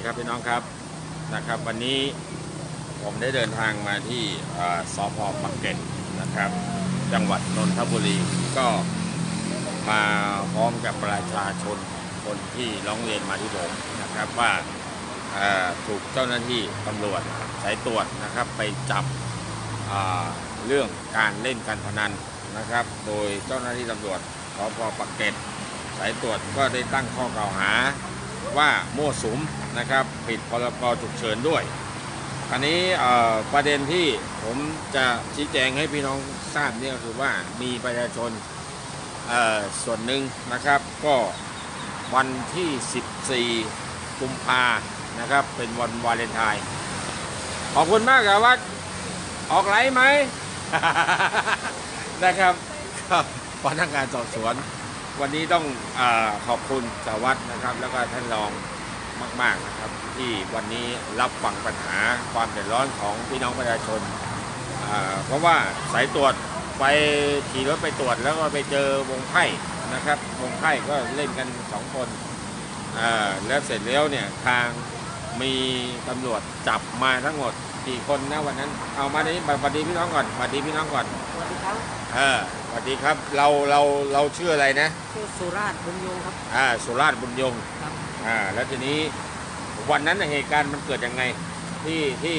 ดีครับพี่น้องครับนะครับ วันนี้ผมได้เดินทางมาที่เอ่อสพปักเกร็ดนะครับ จังหวัดนนทบุรีก็มาพร้อมกับประชาชนคนที่ร้องเรียนมาที่ผมนะครับว่าถูกเจ้าหน้าที่ตำรวจสายตรวจนะครับไปจับเรื่องการเล่นการพนันนะครับ โดยเจ้าหน้าที่ตำรวจสพปักเกร็ดสายตรวจก็ได้ตั้งข้อกล่าวหาว่ามั่วสุม นะครับผิดพรกฉุกเฉินด้วย อันนี้ประเด็นที่ผมจะชี้แจงให้พี่น้องทราบเนี่ยก็คือว่ามีประชาชนส่วนหนึ่งนะครับก็วันที่ 14 กุมภานะครับ เป็นวันวาเลนไทน์ขอบคุณมากครับวัดออกไลฟ์ไหมนะครับพนักงานสอบสวน วันนี้ต้องอขอบคุณสาวัตนะครับ แล้วก็ท่านรอง มาก ๆนะครับ ที่วันนี้รับฟังปัญหาความเดือดร้อนของพี่น้องประชาชนอ่าเพราะว่าสายตรวจไปขี่รถไปตรวจแล้วก็ไปเจอวงไพ่นะครับ วงไพ่ก็เล่นกันสองคนอ่าแล้วเสร็จแล้วเนี่ยทางมีตำรวจจับมาทั้งหมดกี่คนนะวันนั้น เอามาดีสวัสดีพี่น้องก่อนสวัสดีพี่น้องก่อนสวัสดีครับเออสวัสดีครับเราเราเราชื่ออะไรนะชื่อสุราษฎร์บุญยงครับอ่าสุราษฎร์บุญยงครับ อ่าแล้วทีนี้วันนั้นน่ะเหตุการณ์มันเกิดยังไง ที่ที่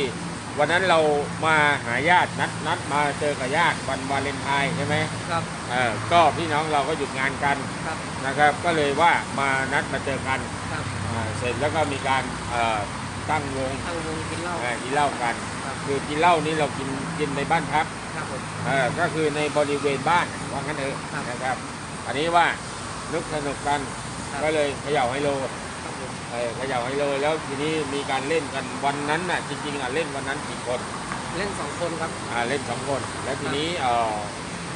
วันนั้นเรามาหาญาตินัดนัดมาเจอกับญาติวันวาเลนไทน์ใช่ไหมครับ เออก็พี่น้องเราก็หยุดงานกันครับ นะครับ ก็เลยว่ามานัดมาเจอกันครับอ่าเสร็จแล้วก็มีการเอ่อตั้งวงตั้งวงกินเหล้า เอ่อกินเหล้ากันครับ คือกินเหล้านี่เรากินกินในบ้านพัก ครับผม เออก็คือในบริเวณบ้านว่างั้นเถอะครับนะครับ อันนี้ว่านึกสนุกกันครับ ก็เลยเขย่าไฮโลครับผม เออเขย่าไฮโลแล้วทีนี้มีการเล่นกันวันนั้นน่ะจริงๆอะเล่นวันนั้นกี่คนเล่นสองคนครับ อ่าเล่นสองคน แล้วทีนี้เอ่อ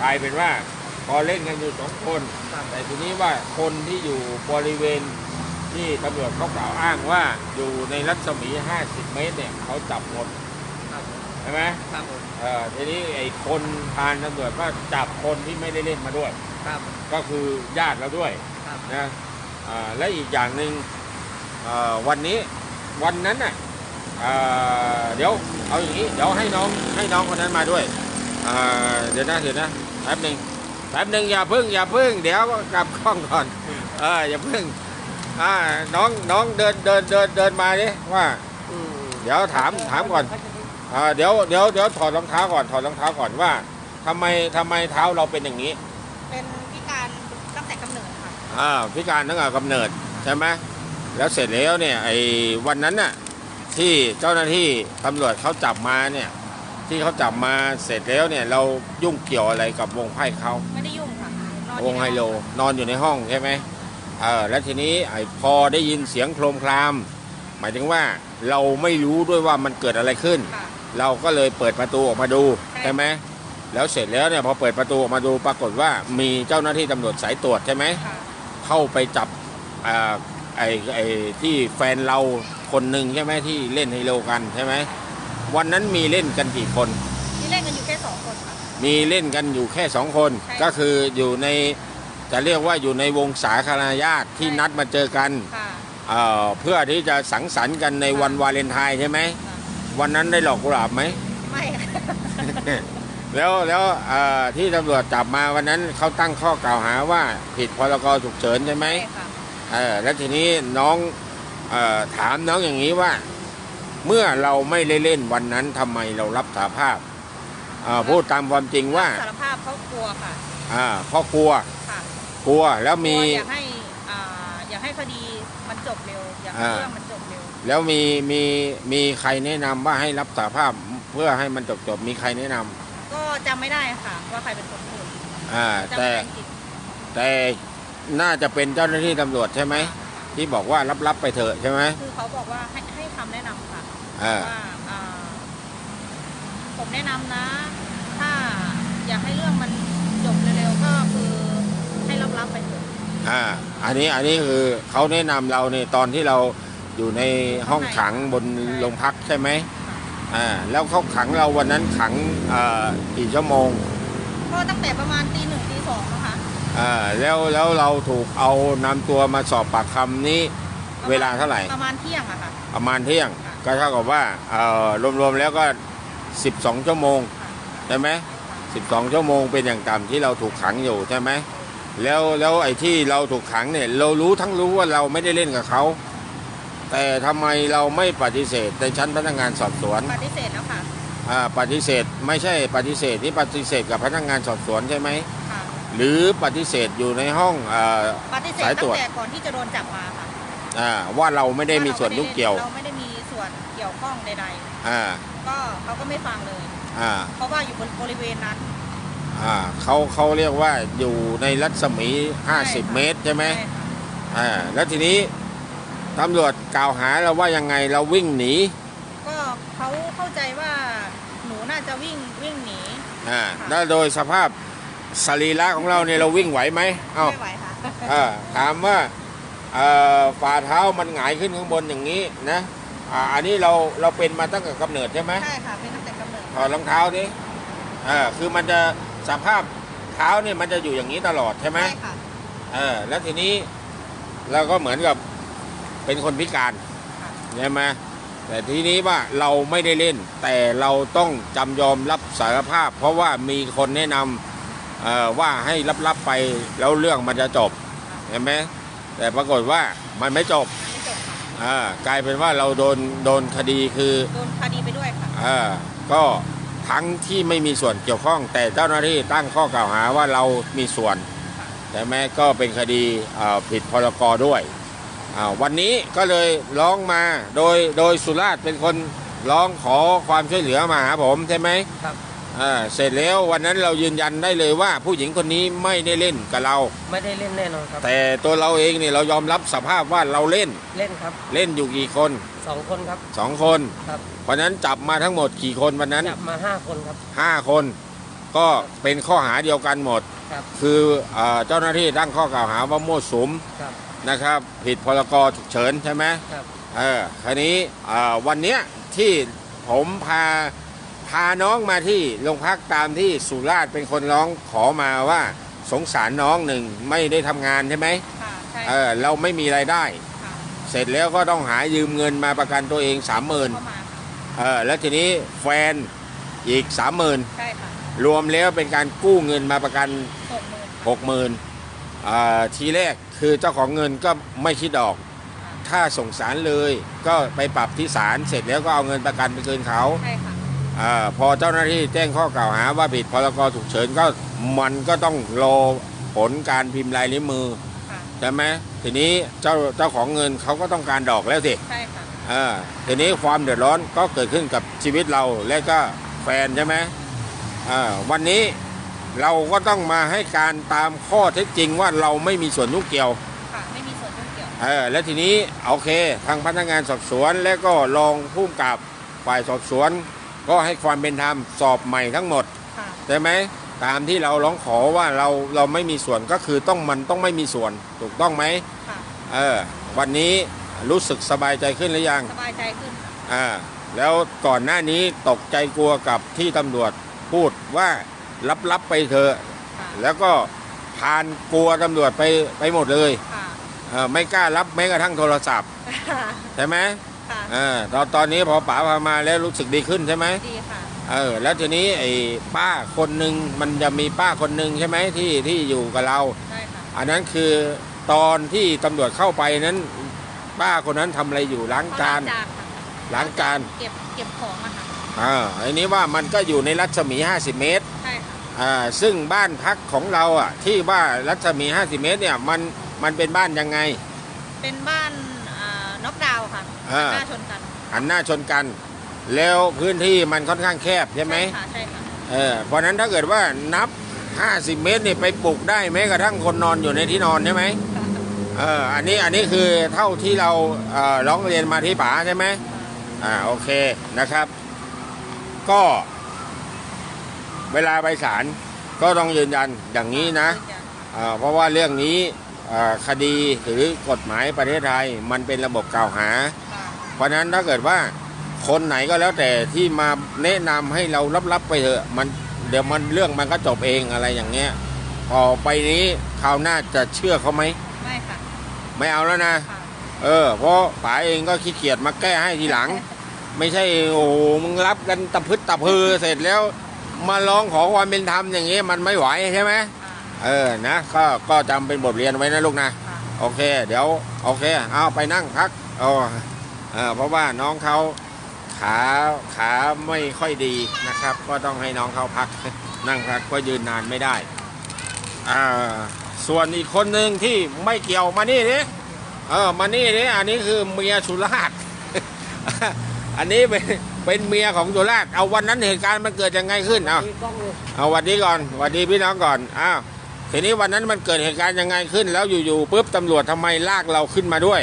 กลายเป็นว่าพอเล่นกันอยู่สองคน ครับ แต่ทีนี้ว่าคนที่อยู่บริเวณที่ตำรวจเขากล่าวอ้างว่าอยู่ในรัศมี 50 เมตรเนี่ยเขาจับหมดครับผมใช่ไหมครับผมเออทีนี้ไอ้คนพานตำรวจก็จับคนที่ไม่ได้เล่นมาด้วย ครับก็คือญาติเราด้วยครับนะอ่าและอีกอย่างหนึ่งเอ่อ วันนี้วันนั้นน่ะเอ่อเดี๋ยวเอาอย่างนี้เดี๋ยวให้น้องให้น้องคนนั้นมาด้วยอ่าเดี๋ยวนะเดี๋ยวนะแป๊บหนึ่งแป๊บหนึ่งอย่าพึ่งอย่าพึ่งเดี๋ยวกลับกล้องก่อนเอออย่าพึ่งอ่าน้องน้องเดินเดินเดินเดินมาดิว่าอืมเดี๋ยวถามถามก่อนอ่าเดี๋ยวเดี๋ยวเดี๋ยวถอดรองเท้าก่อนถอดรองเท้าก่อนว่าทำไมทำไมเท้าเราเป็นอย่างนี้ เป็นพิการตั้งแต่กำเนิดค่ะอ่าพิการตั้งแต่กำเนิดใช่ไหม แล้วเสร็จแล้วเนี่ยไอ้วันนั้นน่ะที่เจ้าหน้าที่ตำรวจเขาจับมาเนี่ยที่เขาจับมาเสร็จแล้วเนี่ยเรายุ่งเกี่ยวอะไรกับวงไพ่เขาไม่ได้ยุ่งค่ะนอนวงไฮโลนอนอยู่ในห้องใช่ไหมเออแล้วทีนี้ไอ้พอได้ยินเสียงโครมคราม หมายถึงว่าเราไม่รู้ด้วยว่ามันเกิดอะไรขึ้น ค่ะ เราก็เลยเปิดประตูออกมาดูใช่ ใช่ไหมแล้วเสร็จแล้วเนี่ยพอเปิดประตูออกมาดูปรากฏว่ามีเจ้าหน้าที่ตำรวจสายตรวจใช่ไหม ค่ะ เข้าไปจับอ่า ไอ้ไอ้ที่แฟนเราคนหนึ่งใช่ไหมที่เล่นไฮโลกันใช่ไหมวันนั้นมีเล่นกันกี่คนที่เล่นกันอยู่แค่สองคนค่ะ มีเล่นกันอยู่แค่สองคน ใช่ ก็คืออยู่ในจะเรียกว่าอยู่ในวงสาธารณญาติที่ใช่นัดมาเจอกันค่ะเอ่อเพื่อที่จะสังสรรค์กันในวันวาเลนไทน์ใช่ไหมค่ะวันนั้นได้หลอกกุหลาบไหม ไม่ค่ะแล้วแล้วเอ่อที่ตำรวจจับมาวันนั้นเขาตั้งข้อกล่าวหาว่าผิดพรกฉุกเฉินใช่ไหม ไม่ค่ะ เออแล้วทีนี้น้องเออถามน้องอย่างนี้ว่า เมื่อเราไม่ได้เล่นวันนั้นทำไมเรารับสาภาพเอ่อพูดตามความจริงว่าสารภาพเขากลัวค่ะอ่าเพราะกลัวค่ะกลัวแล้วมี กลัวอยากให้อ่าอยากให้คดีมันจบเร็ว อยากให้อ่า เรื่องมันจบเร็ว แล้วมีมีมีใครแนะนำว่าให้รับสาภาพเพื่อให้มันจบจบๆมีใครแนะนำก็จำไม่ได้ค่ะ ว่าใครเป็นคนพูดอ่าจำแต่ไม่ได้จริงแต่ น่าจะเป็นเจ้าหน้าที่ตำรวจใช่ไหมที่บอกว่ารับรับๆไปเถอะใช่ไหมคือเขาบอกว่าให้ให้คำแนะนำค่ะอ่า ว่าอ่าผมแนะนำนะ ถ้าอยากให้เรื่องมันจบเร็วๆก็คือให้รับๆไปเถอะ อ่า อันนี้อันนี้คือเขาแนะนำเราในตอนที่เราอยู่ในห้องขังบนโรงพักใช่ไหมอ่าแล้วเขาขังเราวันนั้นขังอ่ากี่ชั่วโมง ก็ตั้งแต่ประมาณตีหนึ่ง แล้วแล้วเราถูกเอานำตัวมาสอบปากคำนี้เวลาเท่าไหร่ ประมาณเที่ยงอะค่ะ ประมาณเที่ยงค่ะก็เท่ากับว่าเอ่อรวมๆแล้วก็ 12 ชั่วโมงใช่ไหม12 ชั่วโมงเป็นอย่างต่ำที่เราถูกขังอยู่ใช่ไหมแล้วแล้วไอ้ที่เราถูกขังเนี่ยเรารู้ทั้งรู้ว่าเราไม่ได้เล่นกับเขาแต่ทำไมเราไม่ปฏิเสธในชั้นพนักงานสอบสวน ปฏิเสธแล้วค่ะอ่าปฏิเสธไม่ใช่ปฏิเสธที่ปฏิเสธกับพนักงานสอบสวนใช่ไหมค่ะ หรือปฏิเสธอยู่ในห้องอาปฏิเสธสายตรตั้วจ งแต่ก่อนที่จะโดนจับมาค่ะอ่าว่าเราไม่ได้มีส่วนยุ่งเกี่ยว เราไม่ได้มีส่วนเกี่ยวข้องใดอ่า ๆ ก็เขาก็ไม่ฟังเลย อ่า เพราะว่าอยู่บนบริเวณนั้น อ่าเขาเขาเรียกว่าอยู่ในรัศมีใช่ค่ะ50 เมตรใช่ไหมใช่ค่ะอ่า แล้วทีนี้ตำรวจกล่าวหาเราว่ายังไงเราวิ่งหนี ก็เขาเข้าใจว่าหนูน่าจะวิ่งวิ่งหนี อ่าค่ะแล้วโดยสภาพ สรีระของเราเนี่ยเราวิ่งไหวไหมเอ้าไม่ไหวค่ะอ่าถามว่าเอ่อฝ่าเท้ามันหงายขึ้นข้างบนอย่างนี้นะอ่าอันนี้เราเราเป็นมาตั้งแต่กำเนิดใช่ไหมใช่ค่ะเป็นตั้งแต่กำเนิดถอดรองเท้าดิอ่าคือมันจะสภาพเท้าเนี่ยมันจะอยู่อย่างนี้ตลอดใช่ไหมใช่ค่ะเออแล้วทีนี้เราก็เหมือนกับเป็นคนพิการค่ะใช่ไหมแต่ทีนี้ว่าเราไม่ได้เล่น แต่เราต้องจำยอมรับสารภาพ เพราะว่ามีคนแนะนำเอ่อ ว่าให้รับๆไปแล้วเรื่องมันจะจบเห็นไหมแต่ปรากฏว่ามันไม่จบไม่จบค่ะอ่ากลายเป็นว่าเราโดนโดนคดีคือโดนคดีไปด้วยค่ะอ่าก็ทั้งที่ไม่มีส่วนเกี่ยวข้อง แต่เจ้าหน้าที่ตั้งข้อกล่าวหาว่าเรามีส่วนแต่แม้ก็เป็นคดีอ่าผิดพรกด้วยอ่าวันนี้ก็เลยร้องมาโดยโดยสุราษฎร์เป็นคนร้องขอความช่วยเหลือมาหาผมใช่ไหมครับอ่า เสร็จแล้ววันนั้นเรายืนยันได้เลยว่าผู้หญิงคนนี้ไม่ได้เล่นกับเรา ไม่ได้เล่นแน่นอนครับ แต่ตัวเราเองเนี่ยเรายอมรับสภาพว่าเราเล่นเล่นครับ เล่นอยู่กี่คนสองคนครับสองคนครับเพราะฉะนั้นจับมาทั้งหมดกี่คนวันนั้นจับมาห้าคนครับห้าคน ก็เป็นข้อหาเดียวกันหมดครับคืออาเจ้าหน้าที่ตั้งข้อกล่าวหาว่ามั่วสุมครับนะครับ ผิดพรกฉุกเฉินใช่ไหมครับเออคราวนี้อ่าวันเนี้ยที่ผมพา พาน้องมาที่โรงพักตามที่สุราษฎร์เป็นคนร้องขอมาว่าสงสารน้องหนึ่งไม่ได้ทำงานใช่ไหมค่ะใช่เออเราไม่มีรายได้ ค่ะเสร็จแล้วก็ต้องหายืมเงินมาประกันตัวเองสามหมื่นเข้ามาค่ะเออแล้วทีนี้แฟนอีกสามหมื่นใช่ค่ะรวมแล้วเป็นการกู้เงินมาประกันหกหมื่นหกหมื่นทีแรกคือเจ้าของเงินก็ไม่คิดดอก ถ้าส่งสารเลยก็ไปปรับที่ศาลเสร็จแล้วก็เอาเงินประกันไปคืนเขา ใช่ค่ะ อาพอเจ้าหน้าที่แจ้งข้อกล่าวหาว่าผิดพรกฉุกเฉินก็มันก็ต้องรอผลการพิมพ์ลายนิ้วมือค่ะใช่ไหมทีนี้เจ้าเจ้าของเงินเขาก็ต้องการดอกแล้วสิใช่ค่ะอ่าทีนี้ความเดือดร้อนก็เกิดขึ้นกับชีวิตเราและก็แฟนใช่ไหมอ่าวันนี้เราก็ต้องมาให้การตามข้อเท็จจริงว่าเราไม่มีส่วนยุ่งเกี่ยวค่ะไม่มีส่วนยุ่งเกี่ยวเออและทีนี้โอเค ทางพนักงานสอบสวนและก็รองผู้กำกับฝ่ายสอบสวน ก็ให้ความเป็นธรรมสอบใหม่ทั้งหมดค่ะใช่ไหมตามที่เราร้องขอว่าเราเราไม่มีส่วนก็คือต้องมันต้องไม่มีส่วนถูกต้องไหมค่ะเออวันนี้รู้สึกสบายใจขึ้นหรือยังสบายใจขึ้นค่ะอ่าแล้วก่อนหน้านี้ตกใจกลัวกับที่ตำรวจพูดว่ารับรับๆไปเถอะ ค่ะแล้วก็พานกลัวตำรวจไปไปหมดเลยค่ะเออไม่กล้ารับแม้กระทั่งโทรศัพท์ค่ะใช่ไหม ค่ะ เออตอนตอนนี้พอป๋าพามาแล้วรู้สึกดีขึ้นใช่ไหมดีค่ะ เออ แล้วทีนี้ไอ้ป้าคนหนึ่งมันจะมีป้าคนหนึ่งใช่ไหมที่ที่อยู่กับเรา ใช่ค่ะ อันนั้นคือตอนที่ตำรวจเข้าไปนั้น ป้าคนนั้นทำอะไรอยู่ล้างจานเขล้างค่ะล้างจานเก็บเก็บของอะค่ะ อ่าอันนี้ว่ามันก็อยู่ในรัศมี 50 เมตร ใช่ค่ะ อ่าซึ่งบ้านพักของเราอะที่ว่ารัศมี 50 เมตรเนี่ยมันมันเป็นบ้านยังไง เป็นบ้านอ่า น็อกดาวน์ค่ะอ่า หน้าชนกันหันหน้าชนกัน แล้วพื้นที่มันค่อนข้างแคบใช่ไหมค่ะใช่ค่ะเออเพราะฉะนั้นถ้าเกิดว่านับ 50 เมตรเนี่ยไปปลูกได้แม้กระทั่งคนนอนอยู่ในที่นอนใช่ไหมเอออันนี้อันนี้คือเท่าที่เราเอ่อร้องเรียนมาที่ป๋าใช่ไหมอ่าโอเคนะครับ ก็เวลาไปศาลก็ต้องยืนยันอย่างนี้นะอ่าเพราะว่าเรื่องนี้อ่า คดีหรือกฎหมายประเทศไทยมันเป็นระบบกล่าวหาค่ะเพราะฉะนั้นถ้าเกิดว่าคนไหนก็แล้วแต่ที่มาแนะนำให้เรารับๆไปเถอะมันเดี๋ยวมันเรื่องมันก็จบเองอะไรอย่างเงี้ยต่อไปนี้คราวหน้าจะเชื่อเขาไหมไม่ค่ะไม่เอาแล้วนะค่ะเออ เพราะป๋าเองก็ขี้เกียจมาแก้ให้ทีหลัง ไม่ใช่โอ้โหมึงรับกันตะพึดตะพือเสร็จแล้ว มาร้องขอความเป็นธรรมอย่างงี้มันไม่ไหวใช่ไหมค่ะ เออนะก็ก็จำเป็นบทเรียนไว้นะลูกนะค่ะโอเค เดี๋ยวโอเค เอาไปนั่งพักเอาเออเพราะว่าน้องเขาขาขาไม่ค่อยดีนะครับ ก็ต้องให้น้องเขาพักนั่งพักเพราะยืนนานไม่ได้อ่าส่วนอีกคนหนึ่งที่ไม่เกี่ยวมานี่ดิเออมานี่ดิอันนี้คือเมียสุราษฎร์อันนี้เป็นเป็นเมียของสุราษฎร์เอาวันนั้นเหตุการณ์มันเกิดยังไงขึ้นเอามีกล้องเลยเอาวันนี้ก่อนวันนี้พี่น้องก่อนอ้าว ทีนี้วันนั้นมันเกิดเหตุการณ์ยังไงขึ้น แล้วอยู่ๆปุ๊บตำรวจทำไมลากเราขึ้นมาด้วย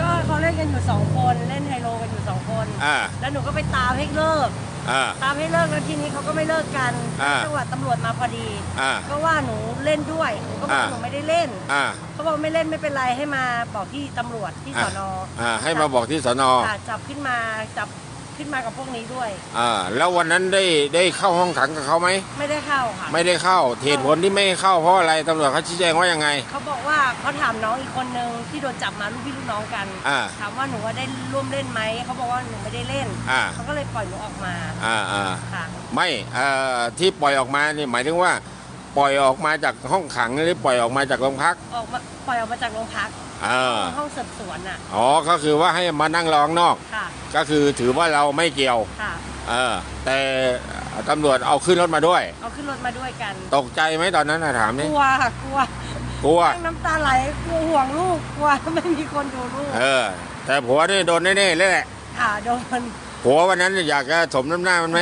ก็เขาเล่นกันอยู่สองคนเล่นไฮโลกันอยู่สองคน อ่า แล้วหนูก็ไปตามให้เลิก อ่า ตามให้เลิกแล้วทีนี้เขาก็ไม่เลิกกันอ่า จังหวะตำรวจมาพอดีอ่า ก็ว่าหนูเล่นด้วยหนูก็บอกอ่าหนูไม่ได้เล่นอ่า เขาบอกไม่เล่นไม่เป็นไรให้มาบอกที่ตำรวจที่สอนออ่า ให้มาบอกที่สนค่ะจับขึ้นมาจับ ขึ้นมากับพวกนี้ด้วย อ่าแล้ววันนั้นได้ได้เข้าห้องขังกับเขาไหม ไม่ได้เข้าค่ะไม่ได้เข้าเหตุผลที่ไม่ให้เข้าเพราะอะไรตำรวจเขาชี้แจงว่ายังไง เขาบอกว่าเขาถามน้องอีกคนนึงที่โดนจับมาลูกพี่ลูกน้องกันอ่าถามว่าหนูว่าได้ร่วมเล่นไหมเขาบอกว่าหนูไม่ได้เล่นอ่า เขาก็เลยปล่อยหนูออกมาอ่าอ่าค่ะไม่เอ่อที่ปล่อยออกมานี่หมายถึงว่า ปล่อยออกมาจากห้องขังหรือปล่อยออกมาจากโรงพัก ออกมาปล่อยออกมาจากโรงพัก เออ ห้องสืบสวนน่ะ อ๋อ ก็คือว่าให้มานั่งรอข้างนอก ค่ะ ก็คือถือว่าเราไม่เกี่ยว ค่ะ เออ แต่ตำรวจเอาขึ้นรถมาด้วย เอาขึ้นรถมาด้วยกัน ตกใจไหมตอนนั้นนะถามกนี่ลัวค่ะกลัวกลัวนั่งน้ำตาไหลกลัวห่วงลูกกลัวไม่มีคนดูลูกเออ แต่ผัวนี่โดนแน่ๆเลยแหละ ค่ะโดน ผัววันนั้นอยากจะสมน้ำหน้ามันไหม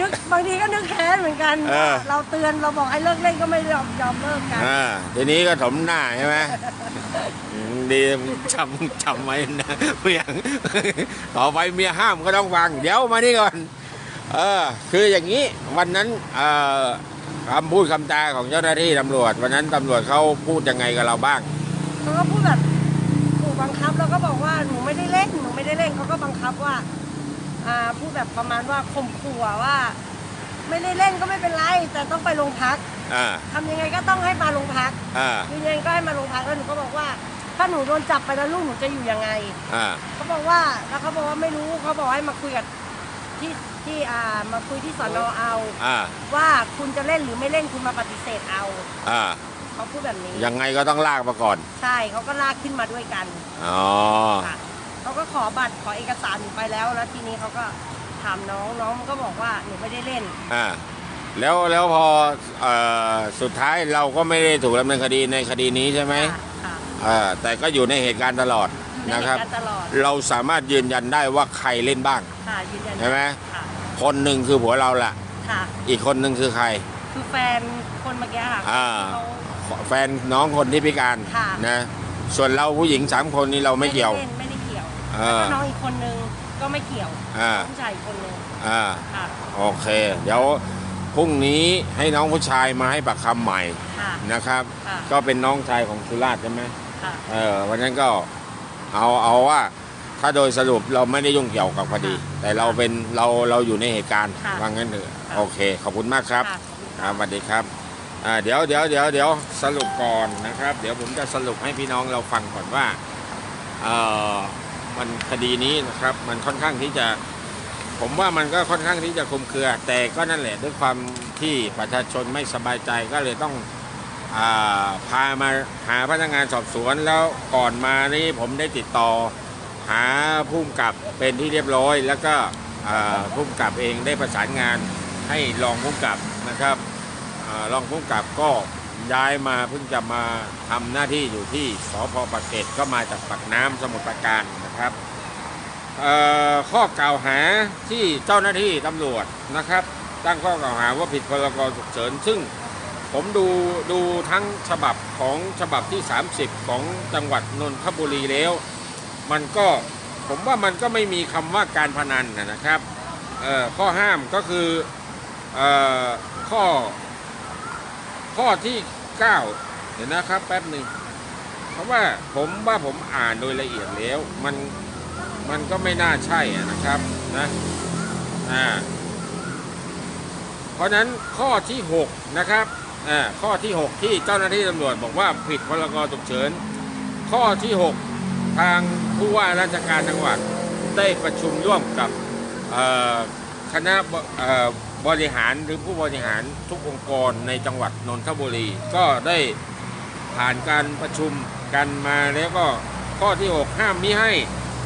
นึกบางทีก็นึกแค้นเหมือนกันเออ เราเตือนเราบอกให้เลิกเล่นก็ไม่ยอมยอมเลิกกันอ่าทีนี้ก็สมหน้าใช่ไหมอืมดีจำจำไว้นะเมียต่อไปเมียห้ามก็ต้องฟัง เดี๋ยวมานี่ก่อน เออ คืออย่างนี้วันนั้นเอ่อคำพูดคำจาของเจ้าหน้าที่ตำรวจ วันนั้นตำรวจเขาพูดยังไงกับเราบ้าง เขาก็พูดแบบขู่บังคับแล้วก็บอกว่าหนูไม่ได้เล่นหนูไม่ได้เล่นเขาก็บังคับว่า อ่าพูดแบบประมาณว่าข่มขู่อะว่า ไม่ได้เล่นก็ไม่เป็นไร แต่ต้องไปโรงพักอ่าทำยังไงก็ต้องให้มาโรงพักอ่ายืนยันก็ให้มาโรงพักแล้วหนูก็บอกว่า ถ้าหนูโดนจับไปแล้วลูกหนูจะอยู่ยังไงอ่าเขาบอกว่าแล้วเขาบอกว่าไม่รู้เขาบอกให้มาคุยกับที่ที่อ่ามาคุยที่สอนอเอา อ่าว่าคุณจะเล่นหรือไม่เล่นคุณมาปฏิเสธเอาอ่าเขาพูดแบบนี้ยังไงก็ต้องลากมาก่อน ใช่เขาก็ลากขึ้นมาด้วยกันอ๋อ ค่ะ เขาก็ขอบัตรขอเอกสารหนูไปแล้ว แล้วทีนี้เขาก็ถามน้องน้องก็บอกว่าหนูไม่ได้เล่น อ่าแล้วแล้วพอเอ่อสุดท้ายเราก็ไม่ได้ถูกดำเนินคดีในคดีนี้ใช่ไหมค่ะค่ะอ่าแต่ก็อยู่ในเหตุการณ์ตลอดอยู่ในนะเหครับตุการณ์ตลอดเราสามารถยืนยันได้ว่าใครเล่นบ้าง ค่ะยืนยันใช่ไหมค่ะคนหนึ่งคือผัวเราแหละค่ะ อีกคนหนึ่งคือใคร คือแฟนคนเมื่อกี้ค่ะอ่า เขา แฟนน้องคนที่พิการค่ะ นะ ส่วนเราผู้หญิงสามคนนี้เราไม่เกี่ยวด้ล่นไม่ได้เกี่ยวเอ แล้วอก็น้องอีกคนนึงก็ไม่เกี่ยวอ่าผู้ชายอีกคนนึงอ่าค่ะ โอเค เดี๋ยวพรุ่งนี้ให้น้องผู้ชายมาให้ปากคำใหม่ค่ะ นะครับ ค่ะ ก็เป็นน้องชายของสุราษฎร์ใช่ไหมค่ะ เออวันนั้นก็เอาเอาว่า ถ้าโดยสรุปเราไม่ได้ยุ่งเกี่ยวกับคดี แต่เราเป็นเราเราอยู่ในเหตุการณ์ค่ะว่างั้นเถอะค่ะโอเค ขอบคุณมากครับค่ะ ครับสวัสดีครับอ่าเดี๋ยวเดี๋ยวเดี๋ยวเดี๋ยวสรุปก่อนนะครับ เดี๋ยวผมจะสรุปให้พี่น้องเราฟังก่อนว่าเออ มันคดีนี้นะครับ มันค่อนข้างที่จะ ผมว่ามันก็ค่อนข้างที่จะคลุมเครือ แต่ก็นั่นแหละด้วยความที่ประชาชนไม่สบายใจก็เลยต้องอาพามาหาพนักงานสอบสวนแล้วก่อนมานี่ผมได้ติดต่อ หาผู้กำกับเป็นที่เรียบร้อย แล้วก็อ่าผู้กำกับเองได้ประสานงานให้รองผู้กำกับนะครับอารองผู้กำกับก็ ย้ายมาเพิ่งจะมาทำหน้าที่อยู่ที่สพปากเกร็ดก็มาจากปากน้ำสมุทรปราการนะครับข้อกล่าวหาที่เจ้าหน้าที่ตำรวจนะครับ ตั้งข้อกล่าวหาว่าผิดพรกฉุกเฉินซึ่งผมดูดูทั้งฉบับของฉบับที่ 30 ของจังหวัดนนทบุรีแล้ว มันก็ผมว่ามันก็ไม่มีคำว่าการพนันนะครับข้อห้ามก็คือออข้อ ข้อที่ 9 เดี๋ยวนะครับ แป๊บหนึ่งเพราะว่าผมว่าผมอ่านโดยละเอียดแล้ว มันมันก็ไม่น่าใช่นะครับนะอ่าเพราะนั้นข้อที่ 6 นะครับอ่าข้อที่ 6 ที่เจ้าหน้าที่ตำรวจบอกว่าผิดพรกฉุกเฉิน ข้อที่ 6 ทางผู้ว่าราชการจังหวัดได้ประชุมร่วมกับเอ่อคณะ บริหารหรือผู้บริหารทุกองค์กรในจังหวัดนนทบุรี ก็ได้ผ่านการประชุมกันมาแล้วก็ข้อที่ 6 ห้ามมิให้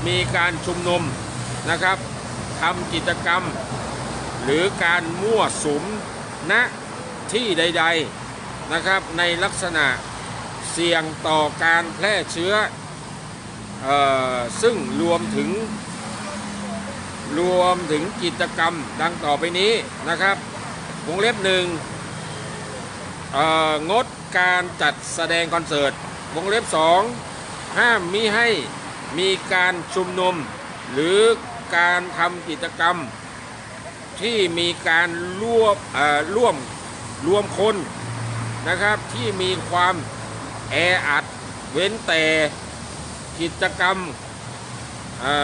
มีการชุมนุมนะครับทำกิจกรรม หรือการมั่วสุมณที่ใด ๆนะครับในลักษณะเสี่ยงต่อการแพร่เชื้อออซึ่งรวมถึง รวมถึงกิจกรรมดังต่อไปนี้นะครับ วงเล็บหนึ่งงดการจัดแสดงคอนเสิร์ต วงเล็บสองห้ามมิให้มีการชุมนุม หรือการทำกิจกรรม ที่มีการร่วมร่วมรวมคนนะครับที่มีความแออัดเว้นแต่กิจกรรม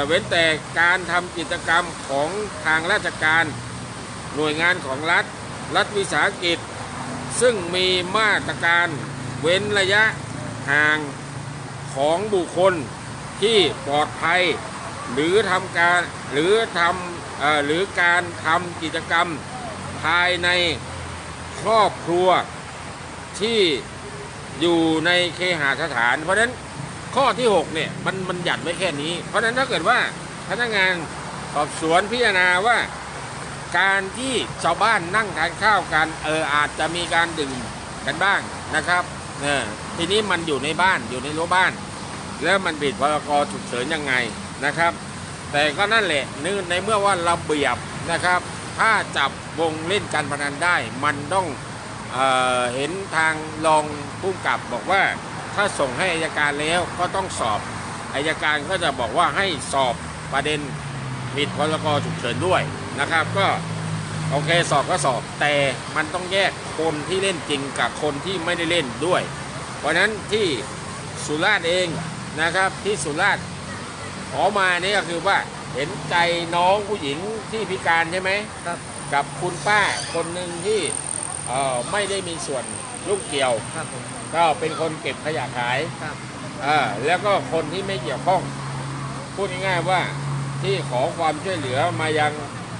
เว้นแต่การทำกิจกรรมของทางราชการหน่วยงานของรัฐ รัฐวิสาหกิจ ซึ่งมีมาตรการเว้นระยะห่างของบุคคลที่ปลอดภัย หรือทำการหรือทำอหรือการทำกิจกรรมภายในครอบครัวที่อยู่ในเคหสถาน เพราะฉะนั้น ข้อที่6เนี่ยมันมันหยัดไว้แค่นี้ เพราะฉะนั้นถ้าเกิดว่าพนักงานสอบสวนพิจารณาว่า การที่ชาวบ้านนั่งทานข้าวกันเอออาจจะมีการดื่มกันบ้างนะครับเออทีนี้มันอยู่ในบ้านอยู่ในรั้วบ้าน แล้วมันผิดพรกฉุกเฉินยังไงนะครับ แต่ก็นั่นแหละนึกในเมื่อว่าเราเบียบนะครับ ถ้าจับวงเล่นการพนันได้ มันต้องเออเห็นทางรองผู้กำกับบอกว่า ถ้าส่งให้อายการแล้วก็ต้องสอบอายการก็จะบอกว่าให้สอบประเด็นผิดพรกฉุกเฉินด้วยนะครับ ก็โอเคสอบก็สอบแต่มันต้องแยกคนที่เล่นจริงกับคนที่ไม่ได้เล่นด้วย เพราะฉะนั้นที่สุราษฎร์เองนะครับที่สุราษฎร์ขอมานี่ก็คือว่าเห็นใจน้องผู้หญิงที่พิการใช่ไหมครับกับคุณป้าคนหนึ่งที่เอ่อไม่ได้มีส่วนรุ่งเกี่ยวครับผม ก็เป็นคนเก็บขยะขายครับ อ่าแล้วก็คนที่ไม่เกี่ยวข้อง พูดง่ายๆว่าที่ขอความช่วยเหลือมายัง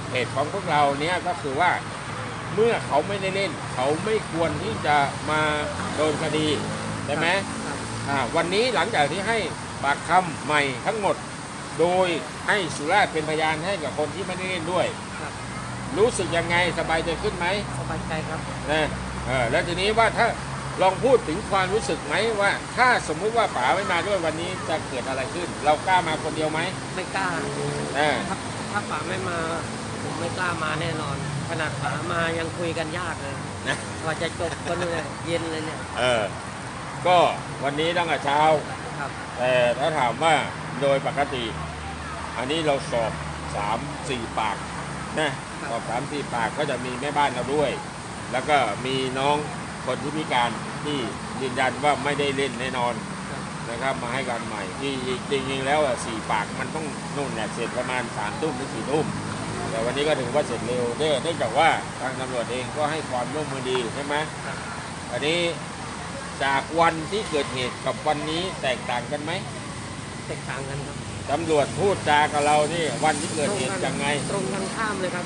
เพจของพวกเราเนี้ยก็คือว่าเมื่อเขาไม่ได้เล่น เขาไม่ควรที่จะมาโดนคดีใช่ไหมครับอ่าวันนี้หลังจากที่ให้ปากคำใหม่ทั้งหมด โดยให้สุราษฎร์เป็นพยานให้กับคนที่ไม่ได้เล่นด้วย ครับรู้สึกยังไงสบายใจขึ้นไหมสบายใจครับนะเออแล้วทีนี้ว่าถ้า ลองพูดถึงความรู้สึกไหมว่า ถ้าสมมุติว่าป๋าไม่มาด้วยวันนี้จะเกิดอะไรขึ้น เรากล้ามาคนเดียวไหมไม่กล้าเออถ้าถ้าป๋าไม่มาผมไม่กล้ามาแน่นอน ขนาดป๋ามายังคุยกันยากเลยนะกว่าจะจบก็เหนื่อยเย็นเลยเนี่ยเออ ก็วันนี้ตั้งแต่เช้าครับแต่ถ้าถามว่าโดยปกติ อันนี้เราสอบสามสี่ปากนะสอบสามสี่ปากก็จะมีแม่บ้านเราด้วย แล้วก็มีน้อง คนที่พิการที่ยืนยันว่าไม่ได้เล่นแน่นอนครับนะครับมาให้การใหม่ที่จริงๆแล้วอะสี่ปากมันต้องนู่นเนี่ยเสร็จประมาณสามทุ่มถึงสี่ทุ่มแต่วันนี้ก็ถือว่าเสร็จเร็วเนื่องเนื่องจากว่าทางตำรวจเองก็ให้ความร่วมมือดีใช่ไหมครับอันนี้จากวันที่เกิดเหตุกับวันนี้แตกต่างกันไหมแตกต่างกันครับตำรวจพูดจากับเรานี่วันที่เกิดเหตุยังไง ตรงกันข้ามเลยครับ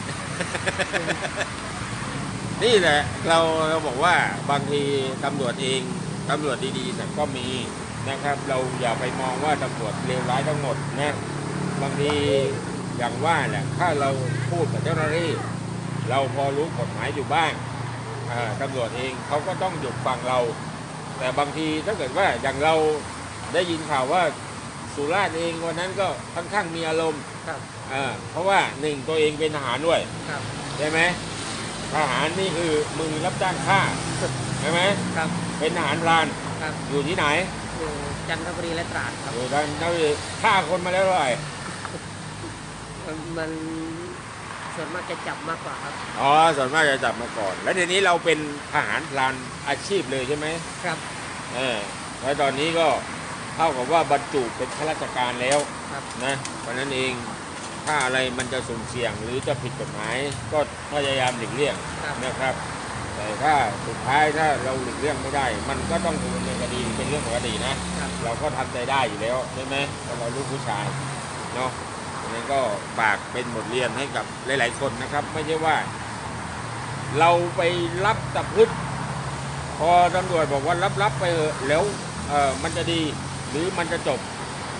นี่แหละเราเราบอกว่าบางทีตำรวจเองตำรวจดีๆเนี่ยก็มีนะครับ เราอย่าไปมองว่าตำรวจเลวร้ายทั้งหมดนะบางทีอย่างว่าแหละถ้าเราพูดกับเจ้าหน้าที่เราพอรู้กฎหมายอยู่บ้างอ่าตำรวจเองเขาก็ต้องหยุดฟังเรา แต่บางทีถ้าเกิดว่าอย่างเราได้ยินข่าวว่าสุราษฎร์เองวันนั้นก็ค่อนข้างมีอารมณ์ครับอ่าเพราะว่าหนึ่งตัวเองเป็นทหารด้วยครับใช่ไหม ทหารนี่คือมือรับจ้างฆ่าใช่ไหมครับ เป็นทหารพรานครับอยู่ที่ไหนอยู่จันทบุรีและตราดครับอยู่ทางนั้นฆ่าคนมาแล้วเท่าไหร่มันมันส่วนมากจะจับมากกว่าครับอ๋อส่วนมากจะจับมาก่อน แล้วทีนี้เราเป็นทหารพรานอาชีพเลยใช่ไหมครับเออแล้วตอนนี้ก็เท่ากับว่าบรรจุเป็นข้าราชการแล้วครับนะเพราะฉะนั้นเอง ถ้าอะไรมันจะสุ่มเสี่ยงหรือจะผิดกฎหมายก็พยายามหลีกเลี่ยงครับนะครับ แต่ถ้าสุดท้ายถ้าเราหลีกเลี่ยงไม่ได้ มันก็ต้องถูกดำเนินคดีเป็นเรื่องของคดีนะ เราก็ทำใจได้อยู่แล้วใช่ไหมเพราะเราลูกผู้ชายเนาะดังนั้นก็ฝากเป็นบทเรียนให้กับหลาย ๆ คนนะครับ ไม่ใช่ว่า เราไปรับตะพึดพอตำรวจบอกว่ารับรับไปเถอะแล้วเออมันจะดีหรือมันจะจบ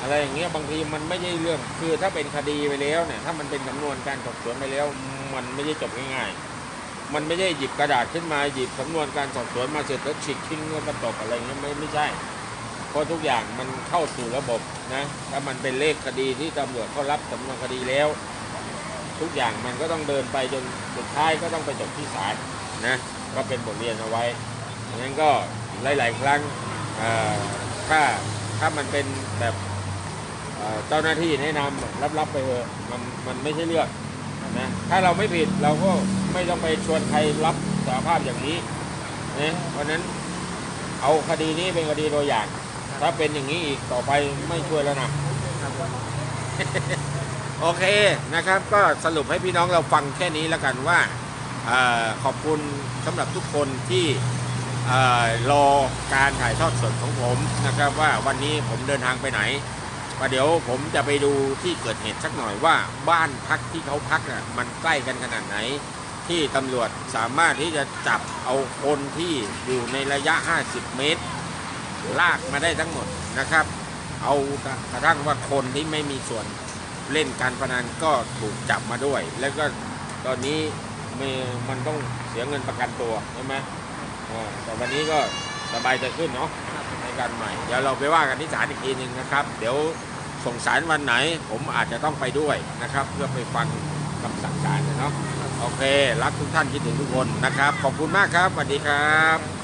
อะไรอย่างเงี้ยบางทีมันไม่ใช่เรื่องคือถ้าเป็นคดีไปแล้วเนี่ยถ้ามันเป็นสำนวนการสอบสวนไปแล้ว มันไม่ใช่จบง่ายๆมันไม่ใช่หยิบกระดาษขึ้นมาหยิบสำนวนการสอบสวนมาเสร็จแล้วฉีกทิ้งแล้วก็ตกอะไรเงี้ยไม่ไม่ใช่เพราะทุกอย่างมันเข้าสู่ระบบนะถ้ามันเป็นเลขคดีที่ตำรวจเขารับสำนวนคดีแล้ว ทุกอย่างมันก็ต้องเดินไปจนสุดท้ายก็ต้องไปจบที่ศาลนะก็เป็นบทเรียนเอาไว้ดังนั้นก็หลาย ๆ ครั้งถ้าถ้ามันเป็นแบบ เจ้าหน้าที่แนะนำรับรับไปเถอะมันมันไม่ใช่เรื่องนะถ้าเราไม่ผิดเราก็ไม่ต้องไปชวนใครรับสารภาพอย่างนี้นะเพราะนั้นเอาคดีนี้เป็นคดีตัวอย่าง ถ้าเป็นอย่างนี้อีกต่อไปไม่ช่วยแล้วนะโอเคนะครับ ก็สรุปให้พี่น้องเราฟังแค่นี้แล้วกันว่าอขอบคุณสำหรับทุกคนที่เออรอการถ่ายทอดสดของผมนะครับว่าวันนี้ผมเดินทางไปไหน ประเดี๋ยวผมจะไปดูที่เกิดเหตุสักหน่อยว่าบ้านพักที่เขาพักน่ะมันใกล้กันขนาดไหน ที่ตำรวจสามารถที่จะจับเอาคนที่อยู่ในระยะ 50 เมตร ลากมาได้ทั้งหมดนะครับ เอากระทั่งว่าคนที่ไม่มีส่วนเล่นการพนันก็ถูกจับมาด้วย แล้วก็ตอนนี้มมันต้องเสียเงินประกันตัวใช่ไหมอ่าแต่วันนี้ก็สบายใจขึ้นเนาะในการใหม่ เดี๋ยวเราไปว่ากันที่ศาลอีกทีหนึ่งนะครับ เดี๋ยว ส่งสารวันไหน ผมอาจจะต้องไปด้วยนะครับ เพื่อไปฟังคำสั่งศาลนะเนาะโอเค รักทุกท่านคิดถึงทุกคนนะครับ ขอบคุณมากครับสวัสดีครับ